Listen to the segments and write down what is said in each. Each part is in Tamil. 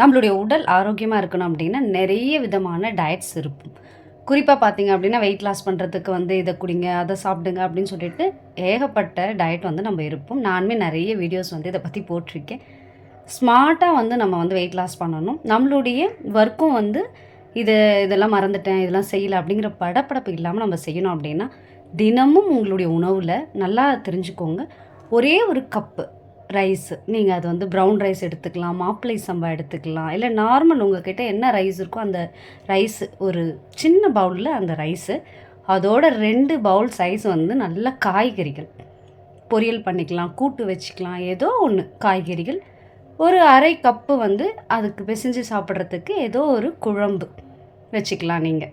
நம்மளுடைய உடல் ஆரோக்கியமாக இருக்கணும் அப்படின்னா நிறைய விதமான டயட்ஸ் இருக்கும். குறிப்பாக பார்த்தீங்க அப்படின்னா வெயிட் லாஸ் பண்ணுறதுக்கு வந்து இதை குடிங்க அதை சாப்பிடுங்க அப்படின்னு சொல்லிட்டு ஏகப்பட்ட டயட் வந்து நம்ம இருப்போம். நானுமே நிறைய வீடியோஸ் வந்து இதை பற்றி போட்டிருக்கேன். ஸ்மார்ட்டாக வந்து நம்ம வந்து வெயிட் லாஸ் பண்ணணும். நம்மளுடைய ஒர்க்கும் வந்து இது இதெல்லாம் மறந்துட்டேன் இதெல்லாம் செய்யலை அப்படிங்கிற படப்படப்பு இல்லாமல் நம்ம செய்யணும் அப்படின்னா தினமும் உங்களுடைய உணவில் நல்லா தெரிஞ்சுக்கோங்க. ஒரே ஒரு கப்பு ரைஸ் நீங்கள் அது வந்து ப்ரௌன் ரைஸ் எடுத்துக்கலாம் மாப்பிளை சம்பா எடுத்துக்கலாம். இல்லை நார்மல் உங்ககிட்ட என்ன ரைஸ் இருக்கோ அந்த ரைஸ் ஒரு சின்ன பவுலில் அந்த ரைஸு அதோட ரெண்டு பவுல் சைஸ் வந்து நல்ல காய்கறிகள். பொரியல் பண்ணிக்கலாம் கூட்டு வச்சுக்கலாம் ஏதோ ஒன்று காய்கறிகள். ஒரு அரை கப்பு வந்து அதுக்கு பிசைஞ்சு சாப்பிட்றதுக்கு ஏதோ ஒரு குழம்பு வச்சுக்கலாம் நீங்கள்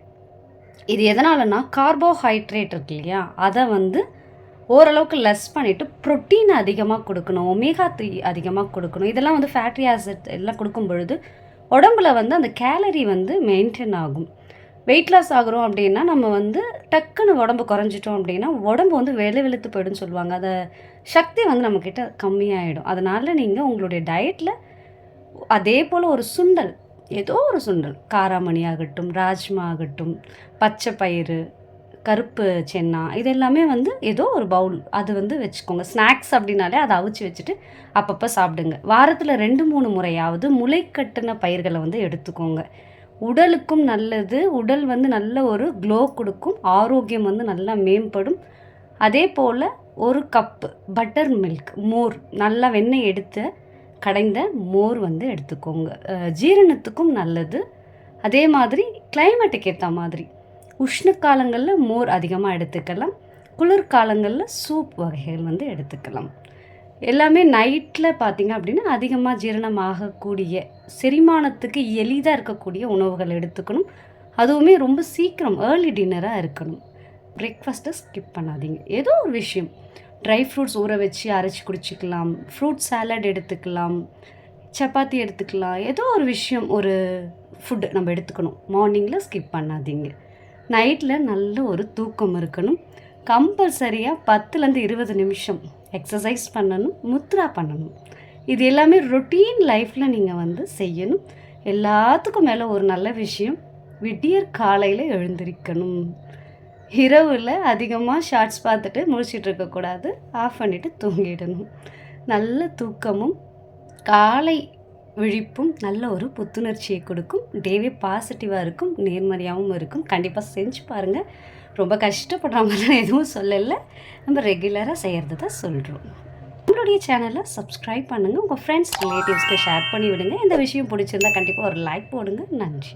இது எதனாலன்னா கார்போஹைட்ரேட் இருக்கு இல்லையா? அதை வந்து ஓரளவுக்கு லெஸ் பண்ணிவிட்டு ப்ரோட்டீன் அதிகமாக கொடுக்கணும் ஒமேகா த்ரீ அதிகமாக கொடுக்கணும். இதெல்லாம் வந்து ஃபேட்ரி ஆசிட் எல்லாம் கொடுக்கும் பொழுது உடம்புல வந்து அந்த கேலரி வந்து மெயின்டைன் ஆகும். வெயிட் லாஸ் ஆகிறோம் அப்படின்னா நம்ம வந்து டக்குன்னு உடம்பு குறைஞ்சிட்டோம் அப்படின்னா உடம்பு வந்து வெளு வெளுத்து போயிடும்னு சொல்லுவாங்க. அதை சக்தி வந்து நம்மக்கிட்ட கம்மியாயிடும். அதனால் நீங்கள் உங்களுடைய டயட்டில் அதே போல் ஒரு சுண்டல் ஏதோ ஒரு சுண்டல். காராமணி ஆகட்டும் ராஜ்மா ஆகட்டும் பச்சை பயிறு கருப்பு சென்னா இது எல்லாமே வந்து ஏதோ ஒரு பவுல் அது வந்து வச்சுக்கோங்க. ஸ்நாக்ஸ் அப்படின்னாலே அதை அவிச்சு வச்சுட்டு அப்பப்போ சாப்பிடுங்க. வாரத்தில் ரெண்டு மூணு முறையாவது முளைக்கட்டின பயிர்களை வந்து எடுத்துக்கோங்க. உடலுக்கும் நல்லது. உடல் வந்து நல்ல ஒரு க்ளோ கொடுக்கும். ஆரோக்கியம் வந்து நல்லா மேம்படும். அதே போல் ஒரு கப்பு பட்டர் மில்க் மோர் நல்லா வெண்ணெய் எடுத்து கடைந்த மோர் வந்து எடுத்துக்கோங்க. ஜீரணத்துக்கும் நல்லது. அதே மாதிரி கிளைமேட்டுக்கு ஏற்ற மாதிரி. உஷ்ண காலங்களில் மோர் அதிகமாக எடுத்துக்கலாம். குளிர்காலங்களில் சூப் வகைகள் வந்து எடுத்துக்கலாம். எல்லாமே நைட்டில் பார்த்தீங்க அப்படின்னா அதிகமாக ஜீரணமாகக்கூடிய செரிமானத்துக்கு எளிதாக இருக்கக்கூடிய உணவுகள் எடுத்துக்கணும். அதுவுமே ரொம்ப சீக்கிரம் ஏர்லி டின்னராக இருக்கணும். பிரேக்ஃபாஸ்ட்டை ஸ்கிப் பண்ணாதீங்க. ஏதோ ஒரு விஷயம். ட்ரை ஃப்ரூட்ஸ் ஊற வச்சு அரைச்சி குடிச்சிக்கலாம். ஃப்ரூட் சாலட் எடுத்துக்கலாம். சப்பாத்தி எடுத்துக்கலாம். ஏதோ ஒரு விஷயம் ஒரு ஃபுட் நம்ம எடுத்துக்கணும். மார்னிங்கில் ஸ்கிப் பண்ணாதீங்க. நைட்டில் நல்ல ஒரு தூக்கம் இருக்கணும். கம்பல்சரியாக பத்துலேருந்து இருபது நிமிஷம் எக்ஸசைஸ் பண்ணணும் முத்ரா பண்ணணும். இது எல்லாமே ரொட்டீன் லைஃப்பில் நீங்கள் வந்து செய்யணும். எல்லாத்துக்கும் மேலே ஒரு நல்ல விஷயம் விடியற் காலையில் எழுந்திருக்கணும். இரவில் அதிகமாக ஷார்ட்ஸ் பார்த்துட்டு முழிச்சிட்டு இருக்கக்கூடாது ஆஃப் பண்ணிவிட்டு தூங்கிடணும். நல்ல தூக்கமும் காலை விழிப்பும் நல்ல ஒரு புத்துணர்ச்சியை கொடுக்கும். டேவே பாசிட்டிவாக இருக்கும் நேர்மறையாகவும் இருக்கும். கண்டிப்பாக செஞ்சு பாருங்கள் ரொம்ப கஷ்டப்படுற மாதிரிலாம் எதுவும் சொல்லலை. நம்ம ரெகுலராக செய்கிறது தான் சொல்கிறோம் நம்மளுடைய சேனலை சப்ஸ்கிரைப் பண்ணுங்கள் உங்கள் ஃப்ரெண்ட்ஸ் ரிலேட்டிவ்ஸ்க்கு ஷேர் பண்ணி விடுங்க. இந்த விஷயம் பிடிச்சிருந்தா கண்டிப்பாக ஒரு லைக் போடுங்க. நன்றி.